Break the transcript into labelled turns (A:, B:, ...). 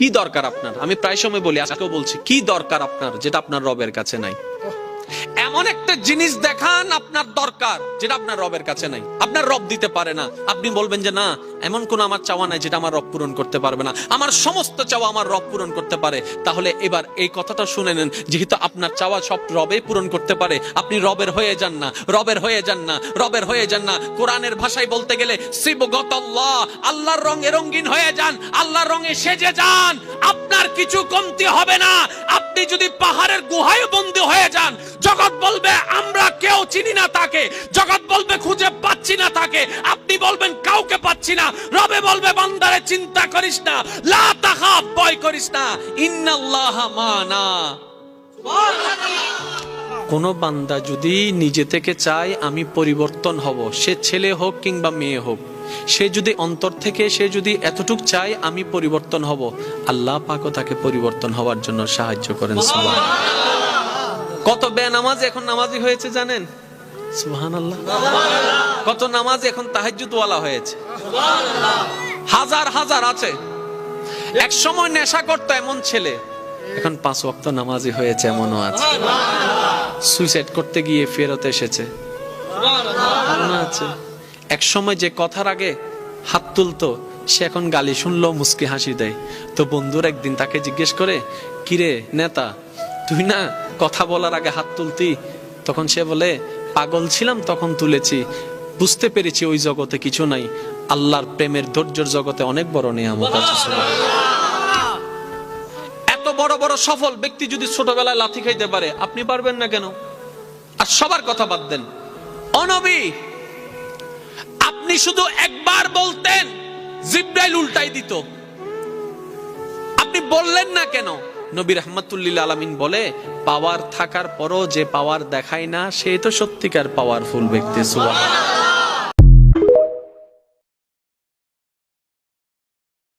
A: কি দরকার আপনার? আমি প্রায় সময় বলি, আজকেও বলছি, কি দরকার আপনার যেটা আপনার রবের কাছে নাই? এমন একটা জিনিস দেখান আপনার দরকার, যেটা আপনার রবের কাছে নাই। আপনার রব দিতে পারে না। আপনি বলবেন যে, না, এমন কোন আমার চাওয়া নাই যেটা আমার রব পূরণ করতে পারবে না। আমার সমস্ত চাওয়া আমার রব পূরণ করতে পারে। তাহলে এবার এই কথাটা শুনে নেন, যেহেতু আপনার চাওয়া সব রবে পূরণ করতে পারে, আপনি রবের হয়ে যান না, রবের হয়ে যান না, রবের হয়ে যান না। কোরআনের ভাষায় বলতে গেলে শিবগত আল্লাহ, আল্লাহর রঙে রঙিন হয়ে যান, আল্লাহর রঙে সেজে যান। আপনার কিছু কমতি হবে না। আপনি যদি পাহাড়ের গুহায় বন্দী হয়ে যান, জগৎ বলবে, আমরা কেউ চিনি না তাকে। জগৎ বলবে, খুঁজে পাচ্ছি না তাকে। আপনি বলবেন, কাউকে পাচ্ছি না। রবে বলবে, বান্দারে, চিন্তা করিস না। লা তাখাফ, ভয় করিস না। ইন্নাল্লাহ মানা। কোন বান্দা যদি নিজে থেকে চায় আমি পরিবর্তন হব সে ছেলে হোক কিংবা মেয়ে হোক সে যদি অন্তর থেকে সে যদি এতটুক চায় আমি পরিবর্তন হব আল্লাহ পাকও তাকে পরিবর্তন হওয়ার জন্য সাহায্য করেন কত বেনামাজ এখন নামাজি হয়েছে জানেন? সুবহান আল্লাহ কত নামাজ এখন তাহাজ্জুদ ওয়ালা হয়েছে হাজার হাজার আছে। এক সময় নেশা করতো এমন ছেলে। এখন পাঁচ ওয়াক্ত নামাজি হয়েছে এমনও আছে। সুইসাইড করতে গিয়ে ফেরত এসেছে। এক সময় যে কথার আগে হাত তুলতো, সে এখন গালি শুনলো মুস্কি হাসি দেয়। তো বন্ধুর একদিন তাকে জিজ্ঞেস করে, কিরে নেতা, তুই না কথা বলার আগে হাত তুলতি? তখন সে বলে, পাগল ছিলাম, তখন তুলেছি। বুঝতে পেরেছি ওই জগতে কিছু নাই। আল্লাহর প্রেমের ধৈর্যর জগতে অনেক বড় নিয়ামত আছে। বড় বড় সফল ব্যক্তি যদি ছোটবেলায় লাথি খাইতে পারে, আপনি পারবেন না কেন? আর সবার কথা বাদ দেন। অনবী আপনি শুধু একবার বলতেন, জিব্রাইল উল্টাই দিত। আপনি বললেন না কেন? নবী রহমতুল্লিল আলমিন বলে, পাওয়ার থাকার পরও যে পাওয়ার দেখায় না, সে তো সত্যিকার পাওয়ারফুল ব্যক্তি, সুবহানাল্লাহ।